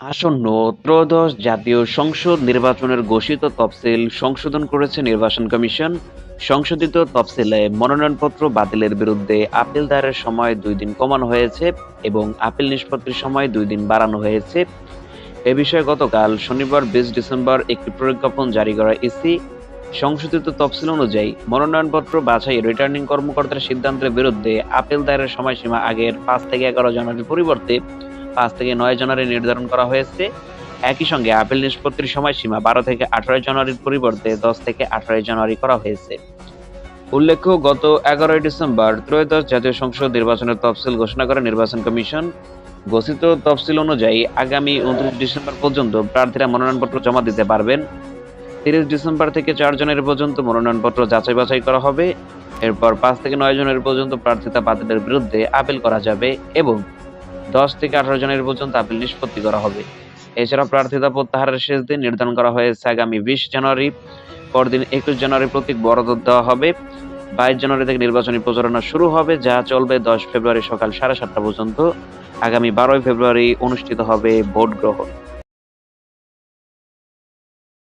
আসন্ন ত্রয়োদশ জাতীয় সংসদ নির্বাচনের ঘোষিত তফসিল সংশোধন করেছে নির্বাচন কমিশন। সংশোধিত তফসিলে মনোনয়নপত্র বাতিলের বিরুদ্ধে আপিল দায়েরের সময় দুই দিন কমানো হয়েছে এবং আপিল নিষ্পত্তির সময় দুই দিন বাড়ানো হয়েছে। এ বিষয়ে গতকাল শনিবার বিশ ডিসেম্বর একটি প্রজ্ঞাপন জারি করা ইসি সংশোধিত তফসিল অনুযায়ী মনোনয়নপত্র বাছাই রিটার্নিং কর্মকর্তার সিদ্ধান্তের বিরুদ্ধে আপিল দায়েরের সময়সীমা আগের পাঁচ থেকে এগারো জানুয়ারির পরিবর্তে পাঁচ থেকে নয় জানুয়ারি নির্ধারণ করা হয়েছে। একই সঙ্গে আপিল নিষ্পত্তির সময়সীমা বারো থেকে আঠারোই জানুয়ারির পরিবর্তে দশ থেকে আঠারোই জানুয়ারি করা হয়েছে। উল্লেখ্য, গত এগারোই ডিসেম্বর ত্রয়োদশ জাতীয় সংসদ নির্বাচনের তফসিল ঘোষণা করে নির্বাচন কমিশন ঘোষিত তফসিল অনুযায়ী আগামী উনত্রিশ ডিসেম্বর পর্যন্ত প্রার্থীরা মনোনয়নপত্র জমা দিতে পারবেন। তিরিশ ডিসেম্বর থেকে চার জনের পর্যন্ত মনোনয়নপত্র যাচাই বাছাই করা হবে। এরপর পাঁচ থেকে নয় জানুয়ারি পর্যন্ত প্রার্থিতা বাতিলের বিরুদ্ধে আপিল করা যাবে এবং দশ থেকে আঠারো জনের পর্যন্ত আপিল নিষ্পত্তি করা হবে। এছাড়া প্রার্থিতা প্রত্যাহারের শেষ দিন নির্ধারণ করা হয়েছে আগামী বিশ জানুয়ারি। পরদিন একুশ জানুয়ারি প্রতীক বরাদ্দ দেওয়া হবে। বাইশ জানুয়ারি থেকে নির্বাচনী প্রচারণা শুরু হবে, যা চলবে দশ ফেব্রুয়ারি সকাল সাড়ে সাতটা পর্যন্ত। আগামী বারোই ফেব্রুয়ারি অনুষ্ঠিত হবে ভোট গ্রহণ